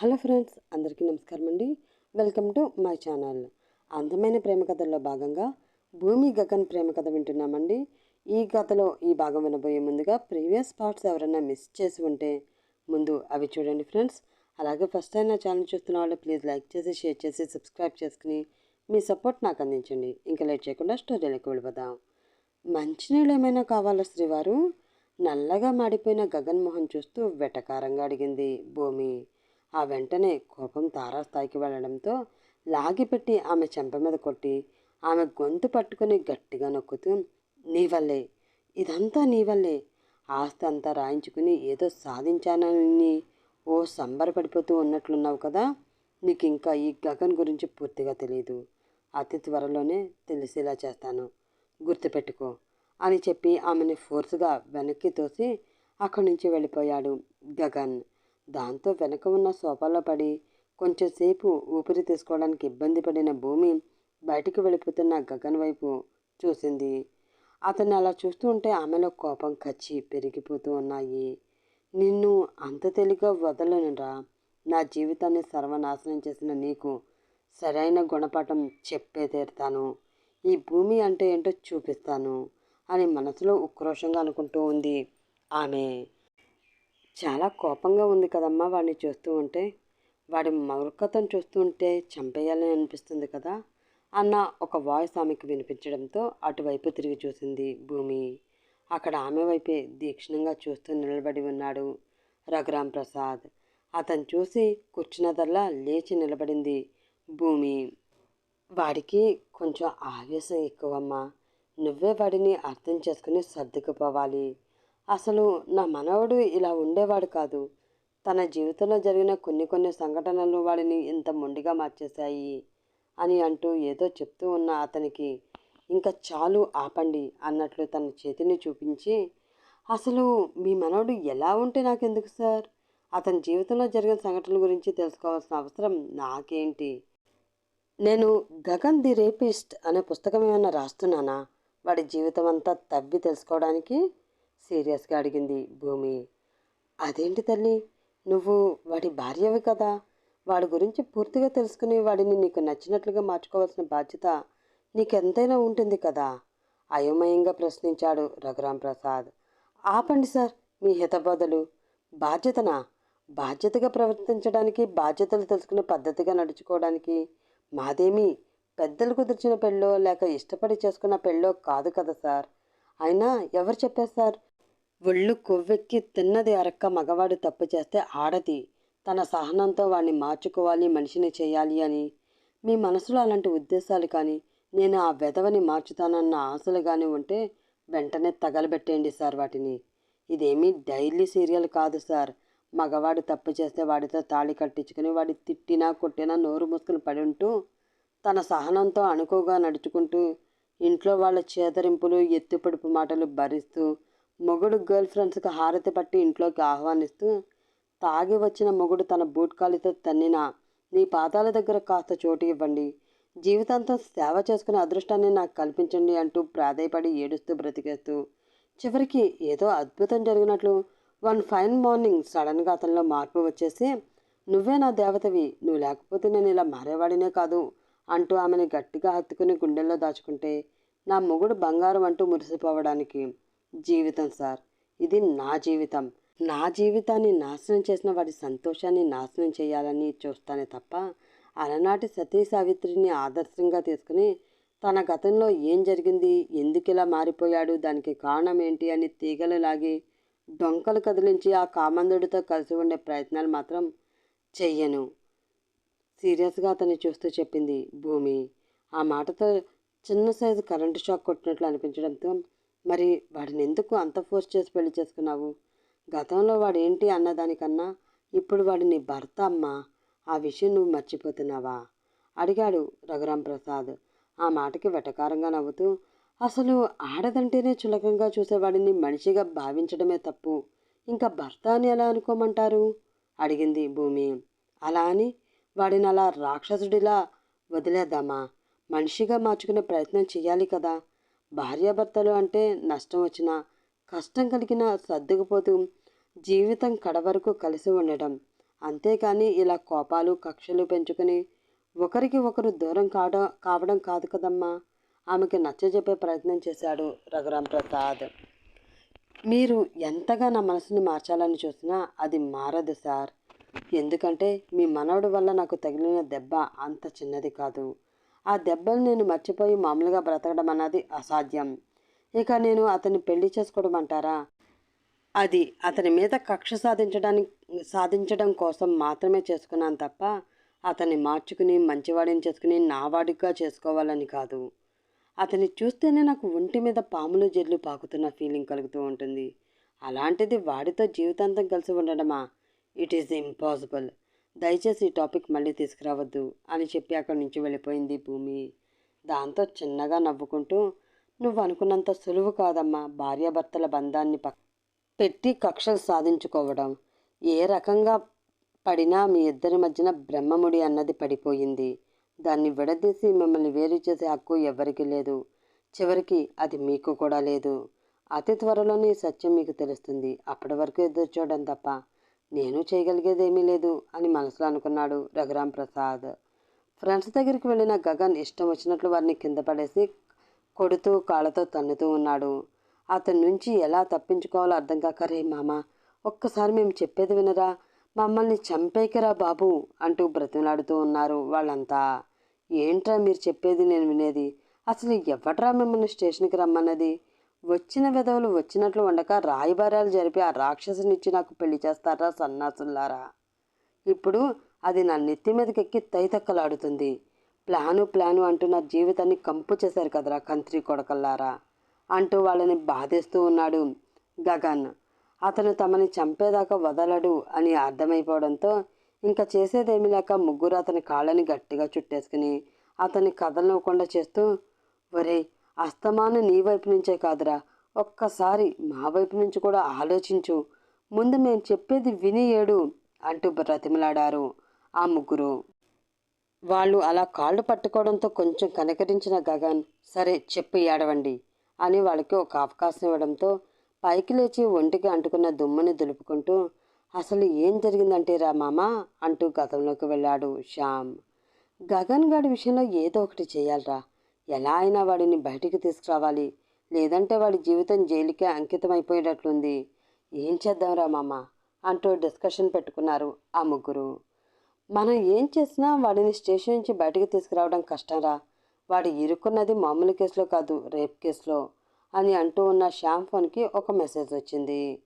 Hello friends అందరికీ నమస్కారం అండి వెల్కమ్ టు మై ఛానల్. అందమైన ప్రేమ కథల్లో భాగంగా భూమి గగన్ ప్రేమ కథ వింటున్నామండి. ఈ కథలో ఈ భాగం వినబోయే ముందుగా ప్రీవియస్ పార్ట్స్ ఎవరైనా మిస్ చేసి ఉంటే ముందు అవి చూడండి ఫ్రెండ్స్. అలాగే ఫస్ట్ టైం నా ఛానల్ చూస్తున్న వాళ్ళు ప్లీజ్ లైక్ చేసి షేర్ చేసి సబ్స్క్రైబ్ చేసుకుని మీ సపోర్ట్ నాకు అందించండి. ఇంకా లేట్ చేయకుండా స్టోరీలోకి వెళ్ళిపోదాం. మంచినీళ్ళు ఏమైనా కావాలా శ్రీవారు? నల్లగా మాడిపోయిన గగన్మోహన్ చూస్తూ వెటకారంగా అడిగింది భూమి. ఆ వెంటనే కోపం తారాస్థాయికి వెళ్ళడంతో లాగిపెట్టి ఆమె చెంప మీద కొట్టి ఆమె గొంతు పట్టుకుని గట్టిగా నొక్కుతూ నీ వల్లే ఇదంతా నీ వల్లే. ఆస్తి అంతా రాయించుకుని ఏదో సాధించానని ఓ సంబరపడిపోతూ ఉన్నట్లున్నావు కదా. నీకు ఇంకా ఈ గగన్ గురించి పూర్తిగా తెలియదు అతి త్వరలోనే తెలిసేలా చేస్తాను. గుర్తుపెట్టుకో అని చెప్పి ఆమెని ఫోర్స్గా వెనక్కి తోసి అక్కడి నుంచి వెళ్ళిపోయాడు గగన్. దాంతో వెనక ఉన్న సోఫాలో పడి కొంచెంసేపు ఊపిరి తీసుకోవడానికి ఇబ్బంది పడిన భూమి బయటికి వెళ్ళిపోతున్న గగన్ వైపు చూసింది. అతన్ని అలా చూస్తూ ఉంటే ఆమెలో కోపం కచ్చి పెరిగిపోతూ ఉన్నాయి. నిన్ను అంత తేలిగ్గా వదలనురా. నా జీవితాన్ని సర్వనాశనం చేసిన నీకు సరైన గుణపాఠం చెప్పే తీరుతాను. ఈ భూమి అంటే ఏంటో చూపిస్తాను అని మనసులో ఉక్రోషంగా అనుకుంటూ ఉంది ఆమె. చాలా కోపంగా ఉంది కదమ్మా వాడిని చూస్తూ ఉంటే. వాడి మూర్ఖతను చూస్తూ ఉంటే చంపేయాలని అనిపిస్తుంది కదా. అన్న ఒక వాయిస్ ఆమెకు వినిపించడంతో అటువైపు తిరిగి చూసింది భూమి. అక్కడ ఆమె వైపే దీక్షణంగా చూస్తూ నిలబడి ఉన్నాడు రఘురాం ప్రసాద్. అతను చూసి కూర్చున్నదల్లా లేచి నిలబడింది భూమి. వాడికి కొంచెం ఆవేశం ఎక్కువమ్మా. నువ్వే వాడిని అర్థం చేసుకుని సర్దుకుపోవాలి. అసలు నా మనవడు ఇలా ఉండేవాడు కాదు. తన జీవితంలో జరిగిన కొన్ని కొన్ని సంఘటనలు వాడిని ఇంత మొండిగా మార్చేశాయి అని అంటూ ఏదో చెప్తూ ఉన్న అతనికి ఇంకా చాలు ఆపండి అన్నట్లు తన చేతిని చూపించి అసలు మీ మనవడు ఎలా ఉంటే నాకెందుకు సార్? అతని జీవితంలో జరిగిన సంఘటనల గురించి తెలుసుకోవాల్సిన అవసరం నాకేంటి? నేను గగన్ ది రేపిస్ట్ అనే పుస్తకం ఏమైనా రాస్తున్నానా? వాడి జీవితం అంతా తవ్వి తెలుసుకోవడానికి సీరియస్గా అడిగింది భూమి. అదేంటి తల్లి? నువ్వు వాడి భార్యవి కదా? వాడి గురించి పూర్తిగా తెలుసుకుని వాడిని నీకు నచ్చినట్లుగా మార్చుకోవాల్సిన బాధ్యత నీకెంతైనా ఉంటుంది కదా? అయోమయంగా ప్రశ్నించాడు రఘురాం ప్రసాద్. ఆపండి సార్ మీ హితబోధలు. బాధ్యతనా? బాధ్యతగా ప్రవర్తించడానికి బాధ్యతలు తెలుసుకునే పద్ధతిగా నడుచుకోవడానికి మాదేమీ పెద్దలు కుదిర్చిన పెళ్ళో లేక ఇష్టపడి చేసుకున్న పెళ్ళో కాదు కదా సార్. అయినా ఎవరు చెప్పారు సార్ ఒళ్ళు కొవ్వెక్కి తిన్నది అరక్క మగవాడు తప్పు చేస్తే ఆడది. తన సహనంతో వాడిని మార్చుకోవాలి మనిషిని చేయాలి అని. మీ మనసులో అలాంటి ఉద్దేశాలు కానీ నేను ఆ వెధవని మార్చుతానన్న ఆశలు కానీ ఉంటే వెంటనే తగలబెట్టేయండి సార్ వాటిని. ఇదేమీ డైలీ సీరియల్ కాదు సార్. మగవాడు తప్పు చేస్తే వాడితో తాళి కట్టించుకుని వాడి తిట్టినా కొట్టినా నోరు మూసుకుని పడి ఉంటూ తన సహనంతో అణుకోగా నడుచుకుంటూ ఇంట్లో వాళ్ళ చేదరింపులు ఎత్తుపడుపు మాటలు భరిస్తూ మొగుడు గర్ల్ ఫ్రెండ్స్కి హారతి పట్టి ఇంట్లోకి ఆహ్వానిస్తూ తాగి వచ్చిన మొగుడు తన బూట్ కాలితో తన్నిన నీ పాదాల దగ్గర కాస్త చోటు ఇవ్వండి. జీవితాంతం సేవ చేసుకునే అదృష్టాన్ని నాకు కల్పించండి అంటూ ప్రాధాయపడి ఏడుస్తూ బ్రతికేస్తూ చివరికి ఏదో అద్భుతం జరిగినట్లు వన్ ఫైన్ మార్నింగ్ సడన్గా అతనిలో మార్పు వచ్చేసి నువ్వే నా దేవతవి నువ్వు లేకపోతే నేను ఇలా మారేవాడినే కాదు అంటూ ఆమెను గట్టిగా హత్తుకుని గుండెల్లో దాచుకుంటే నా మొగుడు బంగారం అంటూ మురిసిపోవడానికి జీవితం సార్. ఇది నా జీవితం. నా జీవితాన్ని నాశనం చేసిన వాడి సంతోషాన్ని నాశనం చేయాలని చూస్తానే తప్ప అలనాటి సతీ సావిత్రిని ఆదర్శంగా తీసుకుని తన గతంలో ఏం జరిగింది ఎందుకు ఇలా మారిపోయాడు దానికి కారణం ఏంటి అని తీగలు లాగి డొంకలు కదిలించి ఆ కామందుడితో కలిసి ఉండే ప్రయత్నాలు మాత్రం చెయ్యను. సీరియస్గా అతన్ని చూస్తూ చెప్పింది భూమి. ఆ మాటతో చిన్న సైజు కరెంటు షాక్ కొట్టినట్లు అనిపించడంతో మరి వాడిని ఎందుకు అంత ఫోర్స్ చేసి పెళ్ళి చేసుకున్నావు? గతంలో వాడు ఏంటి అన్నదానికన్నా ఇప్పుడు వాడి నీ భర్త అమ్మా. ఆ విషయం నువ్వు మర్చిపోతున్నావా? అడిగాడు రఘురాం ప్రసాద్. ఆ మాటకి వెటకారంగా నవ్వుతూ అసలు ఆడదంటేనే చులకంగా చూసేవాడిని మనిషిగా భావించడమే తప్పు. ఇంకా భర్త అని ఎలా అనుకోమంటారు? అడిగింది భూమి. అలా అని వాడిని అలా రాక్షసుడిలా వదిలేద్దామా? మనిషిగా మార్చుకునే ప్రయత్నం చేయాలి కదా. భార్యాభర్తలు అంటే నష్టం వచ్చినా కష్టం కలిగిన సర్దుకుపోతూ జీవితం కడవరకు కలిసి ఉండడం అంతేకాని ఇలా కోపాలు కక్షలు పెంచుకుని ఒకరికి ఒకరు దూరం కావడం కావడం కాదు కదమ్మా. ఆమెకి నచ్చజెప్పే ప్రయత్నం చేశాడు రఘురాం ప్రసాద్. మీరు ఎంతగా నా మనసుని మార్చాలని చూసినా అది మారదు సార్. ఎందుకంటే మీ మనవడి వల్ల నాకు తగిలిన దెబ్బ అంత చిన్నది కాదు. ఆ దెబ్బలు నేను మర్చిపోయి మామూలుగా బ్రతకడం అన్నది అసాధ్యం. ఇక నేను అతన్ని పెళ్ళి చేసుకోవడం అంటారా? అది అతని మీద కక్ష సాధించడానికి సాధించడం కోసం మాత్రమే చేసుకున్నాను తప్ప అతన్ని మార్చుకుని మంచివాడిని చేసుకుని నావాడిగా చేసుకోవాలని కాదు. అతన్ని చూస్తేనే నాకు ఒంటి మీద పాములు జెల్లు పాకుతున్న ఫీలింగ్ కలుగుతూ ఉంటుంది. అలాంటిది వాడితో జీవితాంతం కలిసి ఉండడమా? It is impossible. దయచేసి ఈ టాపిక్ మళ్ళీ తీసుకురావద్దు అని చెప్పి అక్కడి నుంచి వెళ్ళిపోయింది భూమి. దాంతో చిన్నగా నవ్వుకుంటూ నువ్వు అనుకున్నంత సులువు కాదమ్మా భార్యాభర్తల బంధాన్ని పక్ పెట్టి కక్షలు సాధించుకోవడం. ఏ రకంగా పడినా మీ ఇద్దరి మధ్యన బ్రహ్మముడి అన్నది పడిపోయింది. దాన్ని విడదీసి మిమ్మల్ని వేరు చేసే హక్కు ఎవరికి లేదు. చివరికి అది మీకు కూడా లేదు. అతి త్వరలోనే సత్యం మీకు తెలుస్తుంది. అప్పటి వరకు ఎదురు చూడడం తప్ప నేను చేయగలిగేదేమీ లేదు అని మనసులో అనుకున్నాడు రఘురాం ప్రసాద్. ఫ్రెండ్స్ దగ్గరికి వెళ్ళిన గగన్ ఇష్టం వచ్చినట్లు వారిని కింద పడేసి కొడుతూ కాళ్ళతో తన్నుతూ ఉన్నాడు. అతని నుంచి ఎలా తప్పించుకోవాలో అర్థం కాక రే మామ ఒక్కసారి మేము చెప్పేది వినరా? మమ్మల్ని చంపేకరా బాబు అంటూ బ్రతిమలాడుతూ ఉన్నారు వాళ్ళంతా. ఏంట్రా మీరు చెప్పేది నేను వినేది? అసలు ఎవట్రా మిమ్మల్ని స్టేషన్కి రమ్మన్నది? వచ్చిన విధవులు వచ్చినట్లు ఉండక రాయబారాలు జరిపి ఆ రాక్షసునిచ్చి నాకు పెళ్ళి చేస్తారా సన్నాసుల్లారా? ఇప్పుడు అది నా నెత్తి మీదకి ఎక్కి తైతక్కలాడుతుంది. ప్లాను ప్లాను అంటూ నా జీవితాన్ని కంపు చేశారు కదరా కంత్రి కొడకల్లారా? అంటూ వాళ్ళని బాధేస్తూ ఉన్నాడు గగన్. అతను తమని చంపేదాకా వదలడు అని అర్థమైపోవడంతో ఇంకా చేసేదేమీ లేక ముగ్గురు అతని కాళ్ళని గట్టిగా చుట్టేసుకుని అతన్ని కదలనివ్వకుండా చేస్తూ ఒరే అస్తమానం నీ వైపు నుంచే కాదురా. ఒక్కసారి మా వైపు నుంచి కూడా ఆలోచించు. ముందు మేము చెప్పేది విని ఏడు అంటూ బ్రతిమలాడారు ఆ ముగ్గురు. వాళ్ళు అలా కాళ్ళు పట్టుకోవడంతో కొంచెం కనకరించిన గగన్ సరే చెప్పి ఏడవండి అని వాళ్ళకి ఒక అవకాశం ఇవ్వడంతో పైకి లేచి ఒంటికి అంటుకున్న దుమ్మని దులుపుకుంటూ అసలు ఏం జరిగిందంటే రా మామ అంటూ గతంలోకి వెళ్ళాడు శ్యామ్. గగన్ గాడి విషయంలో ఏదో ఒకటి చేయాలరా. ఎలా అయినా వాడిని బయటికి తీసుకురావాలి. లేదంటే వాడి జీవితం జైలుకే అంకితం అయిపోయేటట్లుంది ఏం చేద్దాంరా మామ? అంటూ డిస్కషన్ పెట్టుకున్నారు ఆ ముగ్గురు. మనం ఏం చేసినా వాడిని స్టేషన్ నుంచి బయటకు తీసుకురావడం కష్టంరా. వాడు ఇరుక్కున్నది మామూలు కేసులో కాదు రేప్ కేసులో అని అంటూ ఉన్న శ్యామ్ ఫోన్కి ఒక మెసేజ్ వచ్చింది.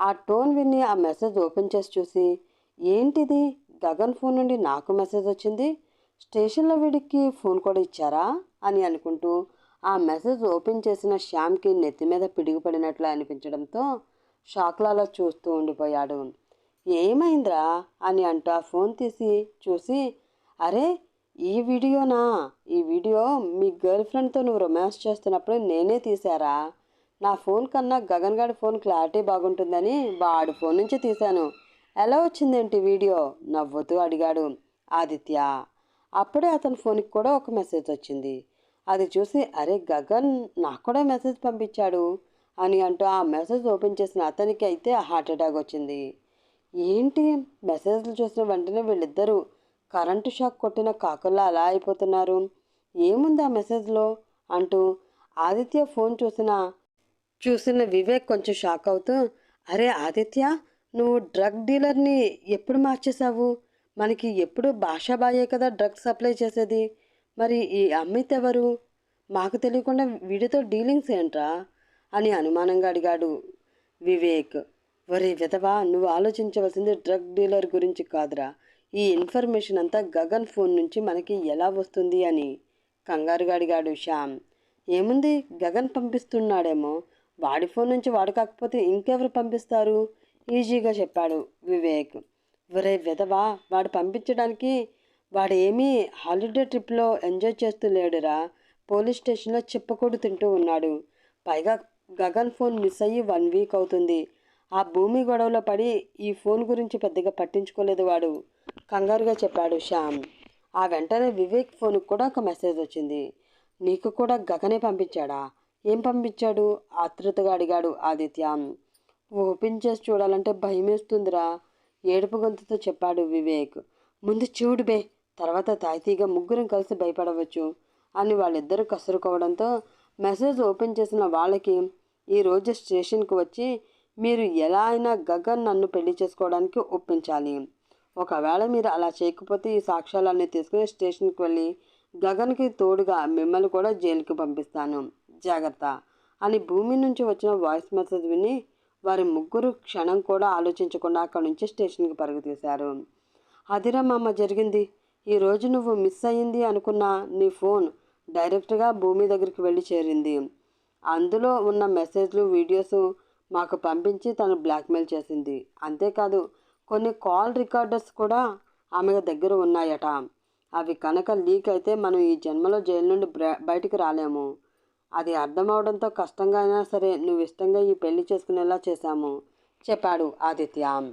ఆ టోన్ విని ఆ మెసేజ్ ఓపెన్ చేసి చూసి ఏంటిది? గగన్ ఫోన్ నుండి నాకు మెసేజ్ వచ్చింది? స్టేషన్లో వీడికి ఫోన్ కూడా ఇచ్చారా అని అనుకుంటూ ఆ మెసేజ్ ఓపెన్ చేసిన శ్యామ్కి నెత్తి మీద పిడుగుపడినట్లు అనిపించడంతో షాక్లలో చూస్తూ ఉండిపోయాడు. ఏమైందిరా అని అంటూ ఆ ఫోన్ తీసి చూసి అరే ఈ వీడియోనా? ఈ వీడియో మీ గర్ల్ ఫ్రెండ్తో నువ్వు రొమాన్స్ చేస్తున్నప్పుడు నేనే తీశారా? నా ఫోన్ కన్నా గగన్ గారి ఫోన్ క్లారిటీ బాగుంటుందని వాడి ఫోన్ నుంచి తీశాను. ఎలా వచ్చిందేంటి వీడియో? నవ్వుతూ అడిగాడు ఆదిత్య. అప్పుడే అతని ఫోన్కి కూడా ఒక మెసేజ్ వచ్చింది. అది చూసి అరే గగన్ నాకు కూడా మెసేజ్ పంపించాడు అని అంటూ ఆ మెసేజ్ ఓపెన్ చేసిన అతనికి అయితే హార్ట్ అటాక్ వచ్చింది. ఏంటి? మెసేజ్లు చూసిన వెంటనే వీళ్ళిద్దరూ కరెంటు షాక్ కొట్టిన కాకుల్లా అలా అయిపోతున్నారు. ఏముంది ఆ మెసేజ్లో? అంటూ ఆదిత్య ఫోన్ చూసిన చూసిన వివేక్ కొంచెం షాక్ అవుతూ అరే ఆదిత్య నువ్వు డ్రగ్ డీలర్ని ఎప్పుడు మార్చేశావు? మనకి ఎప్పుడు భాషాబాయే కదా డ్రగ్స్ సప్లై చేసేది. మరి ఈ అమ్మిత్ ఎవరు? మాకు తెలియకుండా వీడితో డీలింగ్స్ ఏంట్రా? అని అనుమానంగా అడిగాడు వివేక్. ఒరే విధవా నువ్వు ఆలోచించవలసింది డ్రగ్ డీలర్ గురించి కాదురా. ఈ ఇన్ఫర్మేషన్ అంతా గగన్ ఫోన్ నుంచి మనకి ఎలా వస్తుంది అని కంగారుగా అడిగాడు శ్యామ్. ఏముంది? గగన్ పంపిస్తున్నాడేమో. వాడి ఫోన్ నుంచి వాడు కాకపోతే ఇంకెవరు పంపిస్తారు? ఈజీగా చెప్పాడు వివేక్. ఒరే విధవా వాడు పంపించడానికి వాడు ఏమీ హాలిడే ట్రిప్లో ఎంజాయ్ చేస్తూ లేడురా. పోలీస్ స్టేషన్లో చిప్పకూడు తింటూ ఉన్నాడు. పైగా గగన్ ఫోన్ మిస్ అయ్యి వన్ వీక్ అవుతుంది. ఆ భూమి గొడవలో పడి ఈ ఫోన్ గురించి పెద్దగా పట్టించుకోలేదు వాడు కంగారుగా చెప్పాడు శ్యామ్. ఆ వెంటనే వివేక్ ఫోన్కి కూడా ఒక మెసేజ్ వచ్చింది. నీకు కూడా గగనే పంపించాడా? ఏం పంపించాడు? ఆతృతగా అడిగాడు ఆదిత్య. ఓపెన్ చేసి చూడాలంటే భయమేస్తుందిరా. ఏడుపు గొంతుతో చెప్పాడు వివేక్. ముందు చూడు బే తర్వాత తాయితీగా ముగ్గురం కలిసి భయపడవచ్చు అని వాళ్ళిద్దరూ కసురుకోవడంతో మెసేజ్ ఓపెన్ చేసిన వాళ్ళకి ఈరోజు స్టేషన్కి వచ్చి మీరు ఎలా అయినా గగన్ నన్ను పెళ్ళి చేసుకోవడానికి ఒప్పించాలి. ఒకవేళ మీరు అలా చేయకపోతే ఈ సాక్ష్యాలన్నీ తీసుకుని స్టేషన్కి వెళ్ళి గగన్కి తోడుగా మిమ్మల్ని కూడా జైలుకి పంపిస్తాను. జాగ్రత్త అని భూమి నుంచి వచ్చిన వాయిస్ మెసేజ్ విని వారి ముగ్గురు క్షణం కూడా ఆలోచించకుండా అక్కడి నుంచి స్టేషన్కి పరుగు తీశారు అదిరా మామ జరిగింది. ఈరోజు నువ్వు మిస్ అయ్యింది అనుకున్న నీ ఫోన్ డైరెక్ట్గా భూమి దగ్గరికి వెళ్ళి చేరింది. అందులో ఉన్న మెసేజ్లు వీడియోస్ మాకు పంపించి తను బ్లాక్మెయిల్ చేసింది. అంతేకాదు కొన్ని కాల్ రికార్డర్స్ కూడా ఆమె దగ్గర ఉన్నాయట. అవి కనుక లీక్ అయితే మనం ఈ జన్మలో జైలు నుండి బయటికి రాలేము. అది అర్థమవడంతో కష్టంగా అయినా సరే నువ్వు ఇష్టంగా ఈ పెళ్ళి చేసుకునేలా చేశాము చెప్పాడు ఆదిత్య.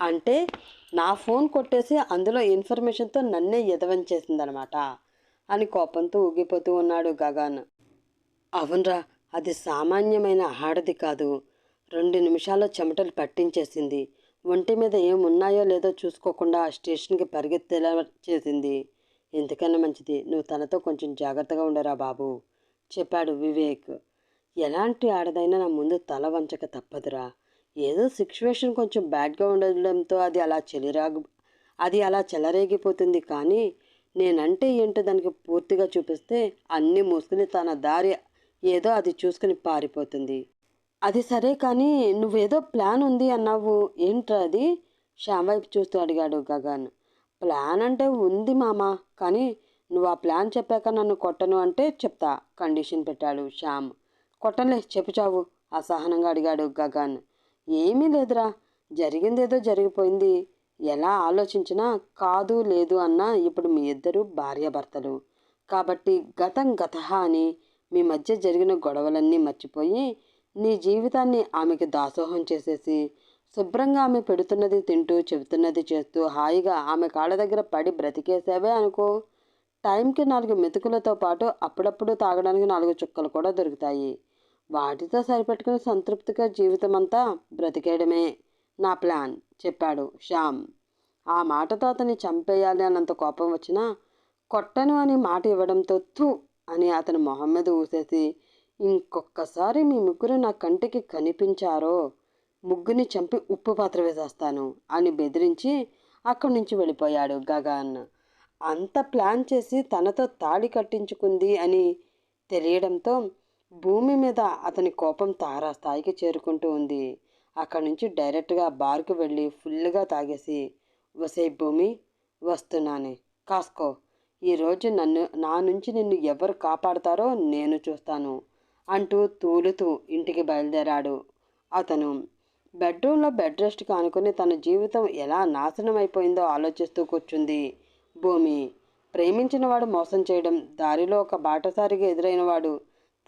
అంటే నా ఫోన్ కొట్టేసి అందులో ఇన్ఫర్మేషన్తో నన్నే ఎదవం చేసిందనమాట అని కోపంతో ఊగిపోతూ ఉన్నాడు గగన్. అవునరా అది సామాన్యమైన ఆడది కాదు. రెండు నిమిషాల్లో చెమటలు పట్టించేసింది. ఒంటి మీద ఏమున్నాయో లేదో చూసుకోకుండా స్టేషన్కి పరిగెత్తేలా చేసింది. ఎందుకన్నా మంచిది? నువ్వు తనతో కొంచెం జాగ్రత్తగా ఉండరా బాబు. చెప్పాడు వివేక్. ఎలాంటి ఆడదైనా నా ముందు తల వంచక తప్పదురా. ఏదో సిచ్యువేషన్ కొంచెం బ్యాడ్గా ఉండడంతో అది అలా చెలిరాగు అది అలా చెలరేగిపోతుంది కానీ నేనంటే ఏంటో దానికి పూర్తిగా చూపిస్తే అన్నీ మూసుకుని తన దారి ఏదో అది చూసుకుని పారిపోతుంది. అది సరే కానీ నువ్వేదో ప్లాన్ ఉంది అన్నావు. ఏంట్రా అది? శ్యామ్ వైపు చూస్తూ అడిగాడు గగన్. ప్లాన్ అంటే ఉంది మామ కానీ నువ్వు ఆ ప్లాన్ చెప్పాక నన్ను కొట్టను అంటే చెప్తా కండిషన్ పెట్టాడు శ్యామ్. కొట్టలే చెప్పుచావు అసహనంగా అడిగాడు గగన్. ఏమీ లేదురా జరిగిందేదో జరిగిపోయింది. ఎలా ఆలోచించినా కాదు లేదు అన్నా ఇప్పుడు మీ ఇద్దరు భార్యాభర్తలు. కాబట్టి గతం గత అని మీ మధ్య జరిగిన గొడవలన్నీ మర్చిపోయి నీ జీవితాన్ని ఆమెకి దాసోహం చేసేసి శుభ్రంగా ఆమె పెడుతున్నది తింటూ చెబుతున్నది చేస్తూ హాయిగా ఆమె కాళ్ళ దగ్గర పడి బ్రతికేసావే అనుకో. టైంకి నాలుగు మెతుకులతో పాటు అప్పుడప్పుడు తాగడానికి నాలుగు చుక్కలు కూడా దొరుకుతాయి. వాటితో సరిపెట్టుకుని సంతృప్తిగా జీవితం అంతా బ్రతికేయడమే నా ప్లాన్ చెప్పాడు శ్యామ్. ఆ మాటతో అతన్ని చంపేయాలి అన్నంత కోపం వచ్చినా కొట్టను అని మాట ఇవ్వడంతో థూ అని అతని మొహం మీద ఊసేసి ఇంకొక్కసారి మీ ముగ్గురు నా కంటికి కనిపించారో ముగ్గుని చంపి ఉప్పు పాత్ర వేసేస్తాను అని బెదిరించి అక్కడి నుంచి వెళ్ళిపోయాడు గగన్. అంత ప్లాన్ చేసి తనతో తాళి కట్టించుకుంది అని తెలియడంతో భూమి మీద అతని కోపం తారా స్థాయికి చేరుకుంటూ ఉంది. అక్కడి నుంచి డైరెక్ట్గా బార్కు వెళ్ళి ఫుల్గా తాగేసి వసే భూమి వస్తున్నానే కాసుకో ఈరోజు నన్ను నా నుంచి నిన్ను ఎవరు కాపాడతారో నేను చూస్తాను అంటూ తూలుతూ ఇంటికి బయలుదేరాడు. అతను బెడ్రూమ్లో బెడ్ రెస్ట్ కానుకొని తన జీవితం ఎలా నాశనం అయిపోయిందో ఆలోచిస్తూ కూర్చుంది. భూమి. ప్రేమించినవాడు మోసం చేయడం దారిలో ఒక బాటసారిగా ఎదురైనవాడు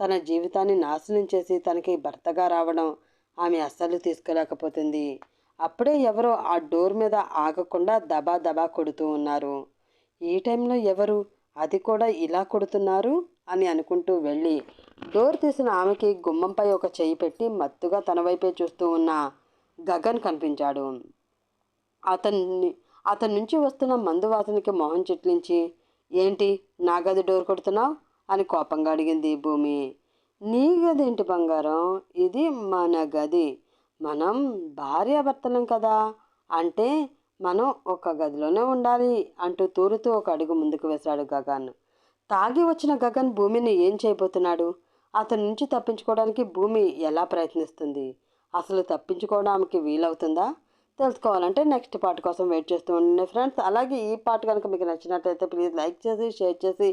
తన జీవితాన్ని నాశనం చేసి తనకి భర్తగా రావడం ఆమె అస్సలు తీసుకోలేకపోతుంది అప్పుడే ఎవరో ఆ డోర్ మీద ఆగకుండా దబా దబా కొడుతూ ఉన్నారు. ఈ టైంలో ఎవరు? అది కూడా ఇలా కొడుతున్నారు? అని అనుకుంటూ వెళ్ళి డోర్ తీసిన ఆమెకి గుమ్మంపై ఒక చెయ్యి పెట్టి మత్తుగా తన వైపే చూస్తూ ఉన్న గగన్ కనిపించాడు. అతన్ని అతని నుంచి వస్తున్న మందు వాసనకి మొహం చిట్లించి ఏంటి నా గది డోర్ కొడుతున్నావు? అని కోపంగా అడిగింది భూమి. నీ గది ఏంటి బంగారం? ఇది మన గది. మనం భార్యాభర్తలం కదా. అంటే మనం ఒక గదిలోనే ఉండాలి అంటూ తూరుతూ ఒక అడుగు ముందుకు వేశాడు గగన్. తాగి వచ్చిన గగన్ భూమిని ఏం చేయబోతున్నాడు? అతని నుంచి తప్పించుకోవడానికి భూమి ఎలా ప్రయత్నిస్తుంది? అసలు తప్పించుకోవడానికి వీలవుతుందా? తెలుసుకోవాలంటే నెక్స్ట్ పార్ట్ కోసం వెయిట్ చేస్తూ ఉండే ఫ్రెండ్స్. అలాగే ఈ పార్ట్ కనుక మీకు నచ్చినట్లయితే ప్లీజ్ లైక్ చేసి షేర్ చేసి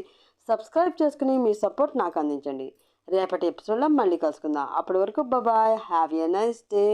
సబ్స్క్రైబ్ చేసుకుని మీ సపోర్ట్ నాకు అందించండి. రేపటి ఎపిసోడ్లో మళ్ళీ కలుసుకుందాం. అప్పటి వరకు bye have a nice day.